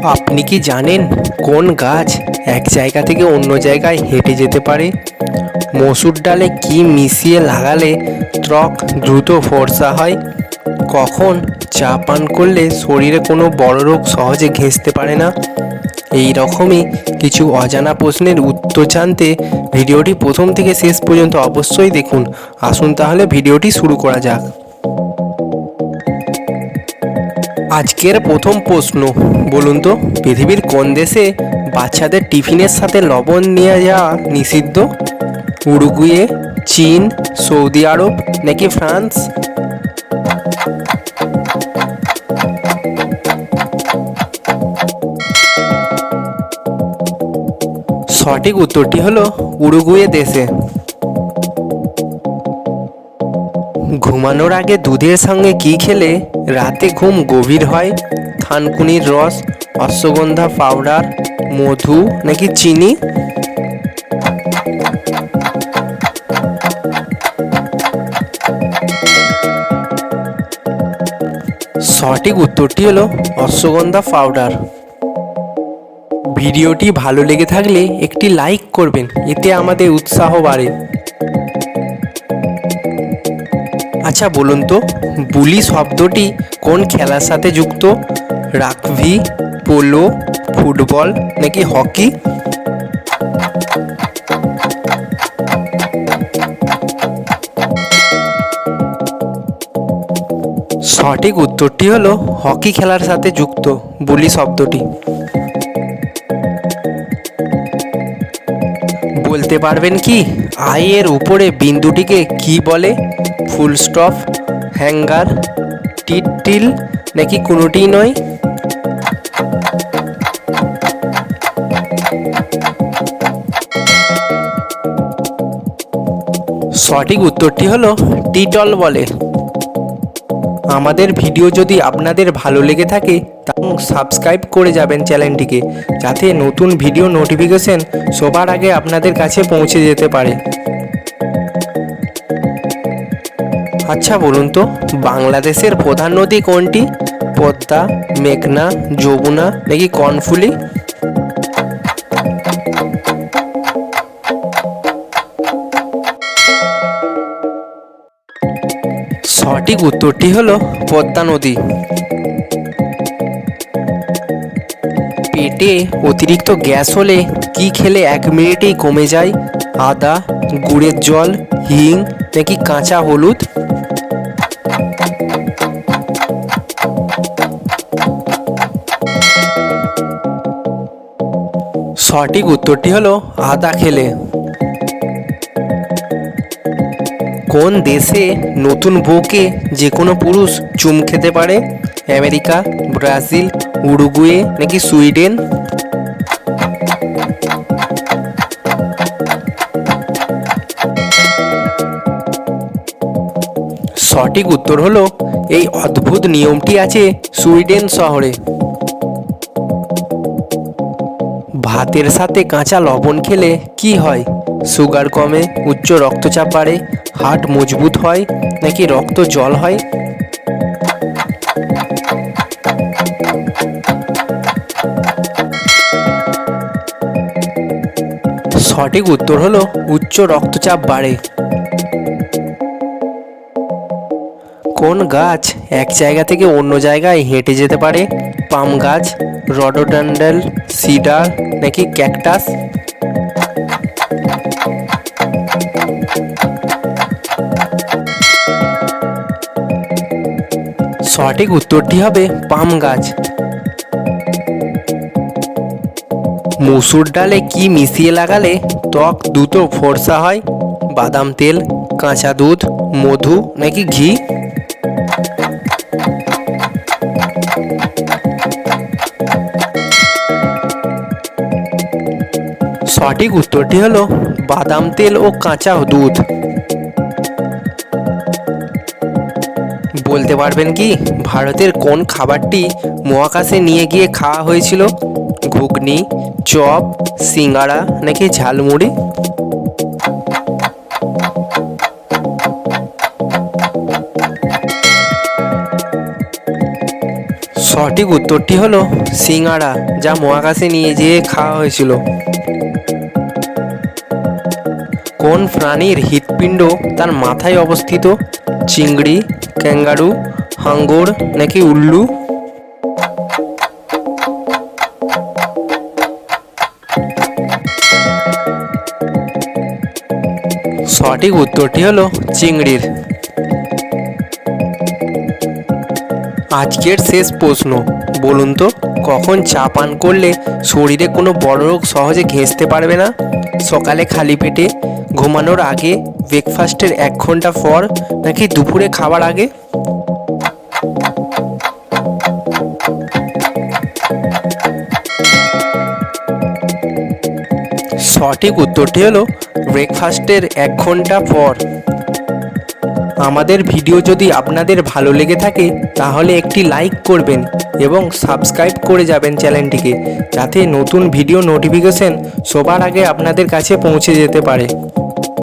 আপনি কি জানেন কোন গাছ এক জায়গা থেকে অন্য জায়গায় হেঁটে যেতে পারে? মসুর ডালে কি মিশিয়ে লাগালে ত্বক দ্রুত ফর্সা হয়? কখন চা পান করলে শরীরে কোনো বড় রোগ সহজে ঘেঁষতে পারে না? এই রকমই কিছু অজানা প্রশ্নের উত্তর জানতে ভিডিওটি প্রথম থেকে শেষ পর্যন্ত অবশ্যই দেখুন। আসুন তাহলে ভিডিওটি শুরু করা যাক। আজকের প্রথম প্রশ্ন, বলুন তো, পৃথিবীর কোন দেশে বাচ্চাদের টিফিনের সাথে লবণ নিয়ে যাওয়া নিষিদ্ধ? উরুগুয়ে, চীন, সৌদি আরব নাকি ফ্রান্স? সঠিক উত্তরটি হলো উরুগুয়ে দেশে। ঘুমানোর আগে দুধের সঙ্গে কি খেলে রাতে ঘুম গভীর হয়, থানকুনির রস, অশ্বগন্ধা পাউডার, মধু, নাকি চিনি? সঠিক উত্তরটি হলো অশ্বগন্ধা পাউডার। ভিডিওটি ভালো লেগে থাকলে একটি লাইক করবেন, এতে আমাদের উৎসাহ বাড়ে। আচ্ছা বলুন তো, বুলি শব্দটি কোন খেলার সাথে যুক্ত? রাগবি পোলো, ফুটবল নাকি হকি? সঠিক উত্তরটি হলো হকি খেলার সাথে যুক্ত, বুলি শব্দটি। বলতে পারবেন কি, আই এর উপরে বিন্দুটিকে কি বলে? ফুল স্টপ, হ্যাঙ্গার টিট টিল নাকি কোনোটিই নয়? সঠিক উত্তরটি হলো টিটল বলে। আমাদের ভিডিও যদি আপনাদের ভালো লেগে থাকে তা সাবস্ক্রাইব করে যাবেন চ্যানেলটিকে, যাতে নতুন ভিডিও নোটিফিকেশন সবার আগে আপনাদের কাছে পৌঁছে যেতে পারে। আচ্ছা বলুন তো, বাংলাদেশের প্রধান নদী কোনটি? পদ্মা, মেঘনা, যমুনা নাকি কর্ণফুলি? সঠিক উত্তরটি হলো পদ্মা নদী। পেটে অতিরিক্ত গ্যাস হলে কি খেলে এক মিনিটেই কমে যায়? আদা, গুড়ের জল, হিং নাকি কাঁচা হলুদ? সঠিক উত্তরটি হলো আদা খেলে। কোন দেশে নতুন বউকে যে কোনো পুরুষ চুম খেতে পারে? আমেরিকা, ব্রাজিল, উরুগুয়ে নাকি সুইডেন? সঠিক উত্তর হলো, এই অদ্ভুত নিয়মটি আছে সুইডেন শহরে। ভাতের সাথে কাঁচা লবণ খেলে কি হয়? সুগার কমে, উচ্চ রক্তচাপ বাড়ে হার্ট মজবুত হয়, নাকি রক্ত জল হয়? সঠিক উত্তর হলো উচ্চ রক্তচাপ বাড়ে। কোন গাছ এক জায়গা থেকে অন্য জায়গায় হেঁটে যেতে পারে? পাম গাছ রডোডান্ডেল সিডার নাকি ক্যাকটাস? সঠিক উত্তরটি হবে পাম গাছ। মুসুর ডালে কি মিশিয়ে লাগালে ত্বক দ্রুত ফর্সা হয়? বাদাম তেল, কাঁচা দুধ, মধু নাকি ঘি? সঠিক উত্তরটি হলো বাদাম তেল ও কাঁচা দুধ। বলতে পারবেন কি, ভারতের কোন খাবারটি মহাকাশে নিয়ে গিয়ে খাওয়া হয়েছিল? ঘুগনি, চপ, সিঙ্গাড়া নাকি ঝালমুড়ি? সঠিক উত্তরটি হলো সিঙ্গারা যা মহাকাশে নিয়ে যেয়ে খাওয়া হয়েছিল। কোন প্রাণীর হৃৎপিণ্ড তার মাথায় অবস্থিত? চিংড়ি, ক্যাঙ্গারু, হাঙ্গর নাকি উল্লু? সঠিক উত্তরটি হলো চিংড়ির। আজকের শেষ প্রশ্ন, বলুন তো। কখন চা পান করলে শরীরে কোনো বড় রোগ সহজে ঘেঁষতে পারবে না? সকালে খালি পেটে ঘুমানোর আগে ব্রেকফাস্টের এক ঘণ্টা পর নাকি দুপুরে খাবার আগে? সঠিক উত্তরটি হলো ব্রেকফাস্টের এক ঘণ্টা পর। আমাদের ভিডিও যদি আপনাদের ভালো লেগে থাকে, তাহলে একটি লাইক করবেন এবং সাবস্ক্রাইব করে যাবেন চ্যানেলটিকে, যাতে নতুন ভিডিও নোটিফিকেশন সবার আগে আপনাদের কাছে পৌঁছে যেতে পারে।